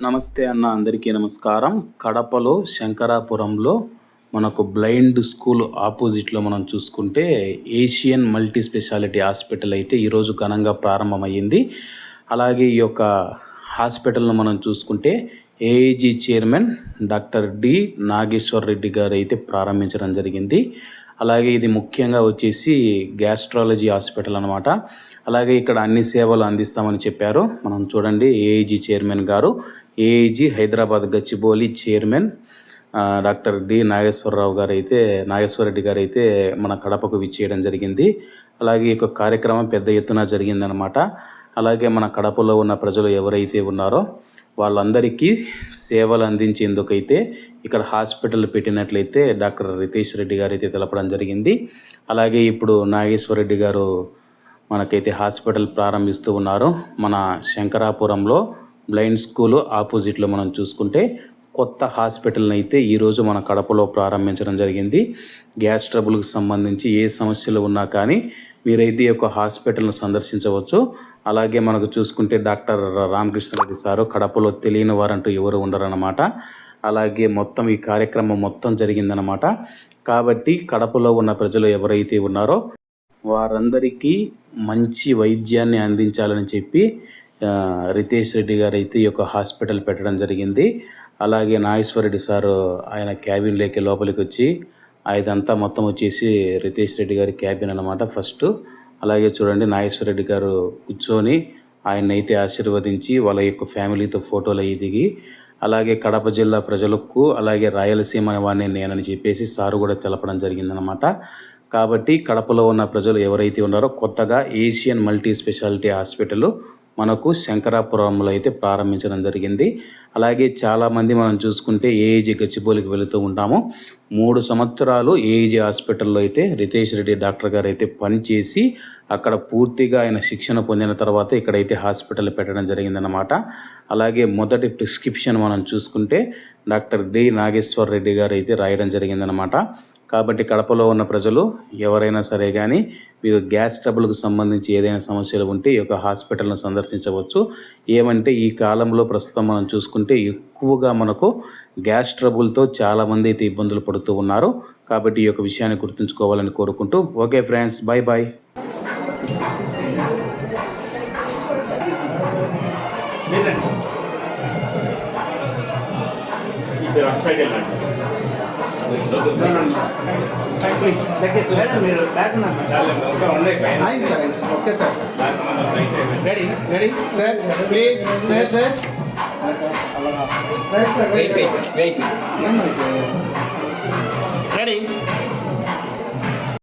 నమస్తే అన్న అందరికీ నమస్కారం. కడపలో శంకరాపురంలో మనకు బ్లైండ్ స్కూల్ ఆపోజిట్లో మనం చూసుకుంటే ఏషియన్ మల్టీ స్పెషాలిటీ హాస్పిటల్ అయితే ఈరోజు ఘనంగా ప్రారంభమైంది అలాగే ఈ యొక్క హాస్పిటల్ను మనం చూసుకుంటే AIG chairman doctor D Nageshwar Reddy గారు అయితే ప్రారంభించడం జరిగింది. అలాగే ఇది ముఖ్యంగా వచ్చేసి గ్యాస్ట్రాలజీ హాస్పిటల్ అనమాట అలాగే ఇక్కడ అన్ని సేవలు అందిస్తామని చెప్పారు. మనం చూడండి ఏఐజీ చైర్మన్ గారు AIG Hyderabad Gachibowli chairman doctor D Nageswararao గారు అయితే నాగేశ్వరరెడ్డి గారు అయితే మన కడపకు విచ్చేయడం జరిగింది. అలాగే ఈ కార్యక్రమం పెద్ద ఎత్తున జరిగిందనమాట అలాగే మన కడపలో ఉన్న ప్రజలు ఎవరైతే ఉన్నారో వాళ్ళందరికీ సేవలు అందించేందుకైతే ఇక్కడ హాస్పిటల్ పెట్టినట్లయితే డాక్టర్ రితేష్ రెడ్డి గారు అయితే తెలపడం జరిగింది. అలాగే ఇప్పుడు నాగేశ్వర రెడ్డి గారు మనకైతే హాస్పిటల్ ప్రారంభిస్తూ ఉన్నారు. మన శంకరాపురంలో బ్లైండ్ స్కూల్ ఆపోజిట్లో మనం చూసుకుంటే కొత్త హాస్పిటల్ని అయితే ఈరోజు మన కడపలో ప్రారంభించడం జరిగింది. గ్యాస్ ట్రబుల్కి సంబంధించి ఏ సమస్యలు ఉన్నా కానీ మీరైతే ఈ యొక్క హాస్పిటల్ను సందర్శించవచ్చు. అలాగే మనకు చూసుకుంటే డాక్టర్ రామకృష్ణరెడ్డి సారు కడపలో తెలియని వారంటూ ఎవరు ఉండరన్నమాట. అలాగే మొత్తం ఈ కార్యక్రమం మొత్తం జరిగిందనమాట కాబట్టి కడపలో ఉన్న ప్రజలు ఎవరైతే ఉన్నారో వారందరికీ మంచి వైద్యాన్ని అందించాలని చెప్పి రితేష్ రెడ్డి గారు అయితే ఈ యొక్క హాస్పిటల్ పెట్టడం జరిగింది. అలాగే నాగేశ్వరరెడ్డి సారు ఆయన క్యాబిన్లోకి లోపలికి వచ్చి ఇదంతా మొత్తం వచ్చేసి రితేష్ రెడ్డి గారి క్యాబిన్ అనమాట ఫస్ట్. అలాగే చూడండి నాగేశ్వరరెడ్డి గారు కూర్చొని ఆయన అయితే ఆశీర్వదించి వాళ్ళ యొక్క ఫ్యామిలీతో ఫోటోలు అయ్యి దిగి అలాగే కడప జిల్లా ప్రజలకు అలాగే రాయలసీమ వాడిని నేనని చెప్పేసి సారు కూడా తెలపడం జరిగిందనమాట కాబట్టి కడపలో ఉన్న ప్రజలు ఎవరైతే ఉన్నారో కొత్తగా ఏషియన్ మల్టీ స్పెషాలిటీ హాస్పిటల్ మనకు శంకరాపురంలో అయితే ప్రారంభించడం జరిగింది. అలాగే చాలామంది మనం చూసుకుంటే ఏఏజీ గచ్చిబౌలికి వెళుతూ ఉంటాము. మూడు సంవత్సరాలు ఏఏజీ హాస్పిటల్లో అయితే రితేష్ రెడ్డి డాక్టర్ గారు అయితే పనిచేసి అక్కడ పూర్తిగా ఆయన శిక్షణ పొందిన తర్వాత ఇక్కడైతే హాస్పిటల్ పెట్టడం జరిగిందనమాట అలాగే మొదటి ప్రిస్క్రిప్షన్ మనం చూసుకుంటే డాక్టర్ డి నాగేశ్వర్ రెడ్డి గారు అయితే రాయడం జరిగిందనమాట కాబట్టి కడపలో ఉన్న ప్రజలు ఎవరైనా సరే కానీ మీకు గ్యాస్ ట్రబుల్కి సంబంధించి ఏదైనా సమస్యలు ఉంటే ఈ యొక్క హాస్పిటల్ను సందర్శించవచ్చు. ఏమంటే ఈ కాలంలో ప్రస్తుతం మనం చూసుకుంటే ఎక్కువగా మనకు గ్యాస్ ట్రబుల్తో చాలామంది అయితే ఇబ్బందులు పడుతూ ఉన్నారు. కాబట్టి ఈ యొక్క విషయాన్ని గుర్తుంచుకోవాలని కోరుకుంటూ ఓకే ఫ్రెండ్స్ బాయ్ బాయ్ ఇద్దరు అటు సైడ్ వెళ్ళండి. Okay sir sir ready ready sir please sir sir wait wait wait ఏమన్నా సార్ రెడీ